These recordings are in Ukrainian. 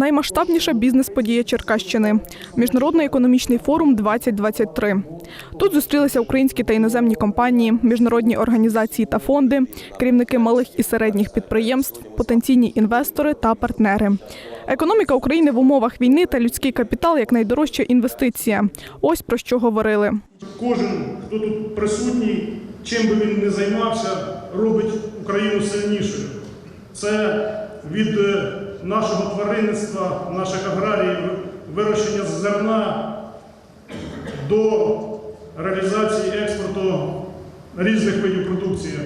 Наймасштабніша бізнес-подія Черкащини міжнародний економічний форум 2023 Тут зустрілися українські та іноземні компанії, міжнародні організації та фонди, керівники малих і середніх підприємств, потенційні інвестори та партнери. Економіка України в умовах війни та людський капітал як найдорожча інвестиція. Ось про що говорили. Кожен, хто тут присутній, чим би він не займався, робить Україну сильнішою. Це від е, нашого тваринництва, наших аграріїв, вирощення зерна до реалізації експорту різних видів продукції,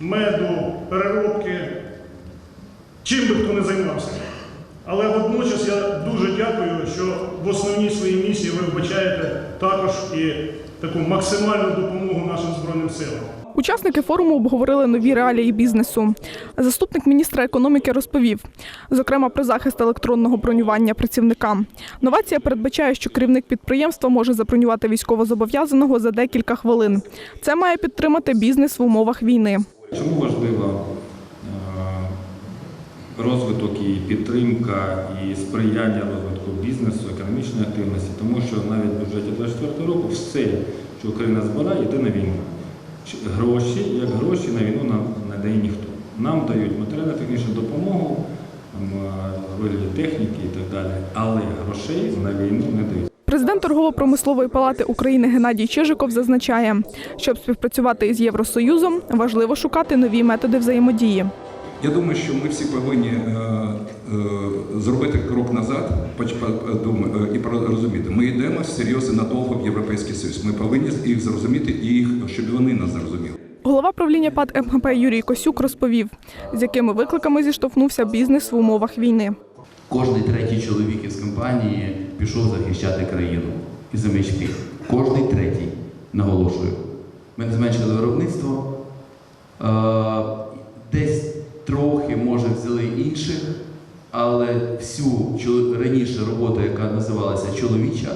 меду, переробки, чим би хто не займався. Але водночас я дуже дякую, що в основній своїй місії ви вбачаєте також і таку максимальну допомогу нашим Збройним силам. Учасники форуму обговорили нові реалії бізнесу. Заступник міністра економіки розповів, зокрема про захист електронного бронювання працівникам. Новація передбачає, що керівник підприємства може забронювати військовозобов'язаного за декілька хвилин. Це має підтримати бізнес в умовах війни. Чому важливо е, розвиток і підтримка і сприяння розвитку бізнесу, економічної активності? Тому що навіть в бюджеті 2024 року все, що Україна збирає, йде на війну. Гроші, як гроші на війну нам не дає ніхто. Нам дають матеріально-технічну допомогу, е, вигляді техніки і так далі, але грошей на війну не дають. Президент торгово-промислової палати України Геннадій Чижиков зазначає, щоб співпрацювати із Євросоюзом, важливо шукати нові методи взаємодії. Я думаю, що ми всі повинні е, е, зробити крок назад е, і розуміти. Ми йдемо серйозно надовго в Європейський Союз. Ми повинні їх зрозуміти і їх, щоб вони нас зрозуміли. Голова правління ПАД МГП Юрій Косюк розповів, з якими викликами зіштовхнувся бізнес в умовах війни. Кожний третій чоловік із компанії пішов захищати країну і замічки. Кожний третій, наголошую. Ми не зменшили виробництво. Трохи, може, взяли інших, але всю раніше роботу, яка називалася чоловіча,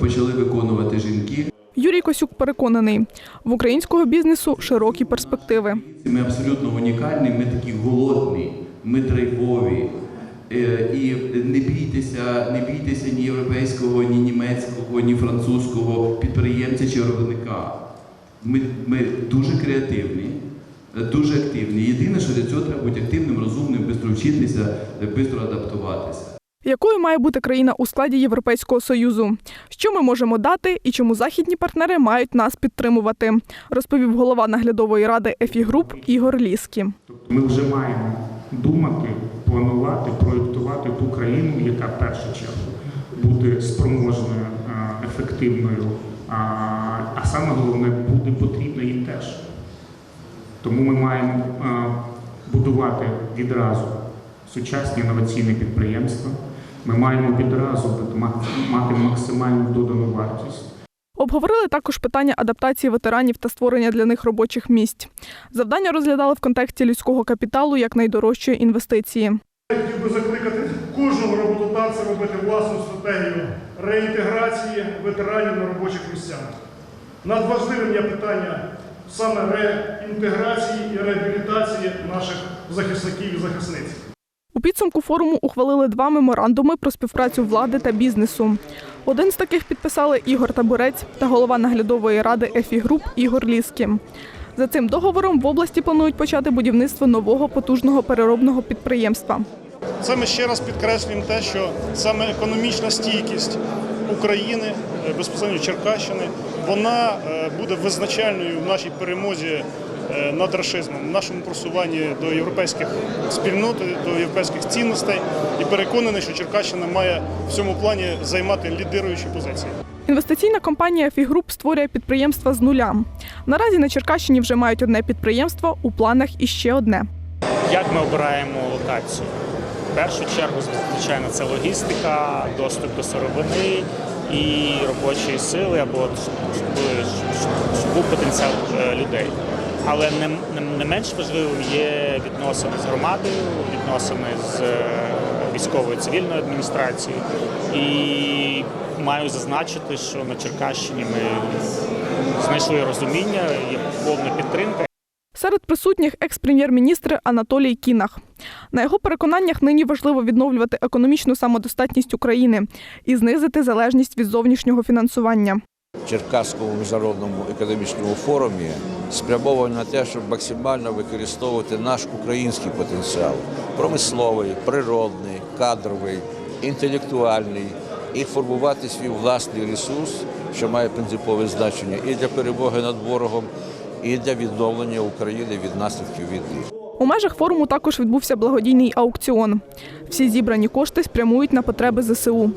почали виконувати жінки. Юрій Косюк переконаний, в українського бізнесу широкі перспективи. Ми абсолютно унікальні, ми такі голодні, ми драйвові. Е, І не бійтеся, не бійтеся ні європейського, ні німецького, ні французького підприємця чи виробника. Ми, ми дуже креативні, дуже активні. Єдине, що для цього треба бути активним, розумним, швидко вчитися, швидко адаптуватися. Якою має бути країна у складі Європейського союзу? Що ми можемо дати і чому західні партнери мають нас підтримувати? Розповів голова наглядової ради ЕФІ Груп Ігор Ліскі. Тобто ми вже маємо думати, планувати, проєктувати ту країну, яка в першу чергу буде спроможною, ефективною, а, саме головне буде теж. Тому ми маємо будувати відразу сучасні інноваційні підприємства. Ми маємо відразу мати максимальну додану вартість. Обговорили також питання адаптації ветеранів та створення для них робочих місць. Завдання розглядали в контексті людського капіталу як найдорожчої інвестиції. Я хотів би закликати кожного роботодавця робити власну стратегію реінтеграції ветеранів на робочих місцях. Надважливим є питання саме реінтеграції і реабілітації наших захисників і захисниць. У підсумку форуму ухвалили два меморандуми про співпрацю влади та бізнесу. Один з таких підписали Ігор Табурець та голова наглядової ради ЕФІ Груп Ігор Ліскі. За цим договором в області планують почати будівництво нового потужного переробного підприємства. Це ми ще раз підкреслюємо те, що саме економічна стійкість України, е, безпосередньо Черкащини, вона е, буде визначальною в нашій перемозі е, над рашизмом, в нашому просуванні до європейських спільнот, до європейських цінностей і переконаний, що Черкащина має в цьому плані займати лідируючі позиції. Інвестиційна компанія «Ефі Груп створює підприємства з нуля. Наразі на Черкащині вже мають одне підприємство, у планах іще одне. Як ми обираємо локацію? Першу чергу, звичайно, це логістика, доступ до сировини і робочої сили або потенціал е, людей. Але не, не, не менш важливим є відносини з громадою, відносини з е, військовою цивільною адміністрацією. І маю зазначити, що на Черкащині ми знайшли розуміння, є повна підтримка. Серед присутніх екс-прем'єр-міністр Анатолій Кінах. На його переконаннях нині важливо відновлювати економічну самодостатність України і знизити залежність від зовнішнього фінансування. Черкаському міжнародному економічному форумі спрямований на те, щоб максимально використовувати наш український потенціал промисловий, природний, кадровий, інтелектуальний і формувати свій власний ресурс, що має принципове значення і для перемоги над ворогом, і для відновлення України від наслідків війни. У межах форуму також відбувся благодійний аукціон. Всі зібрані кошти спрямують на потреби ЗСУ.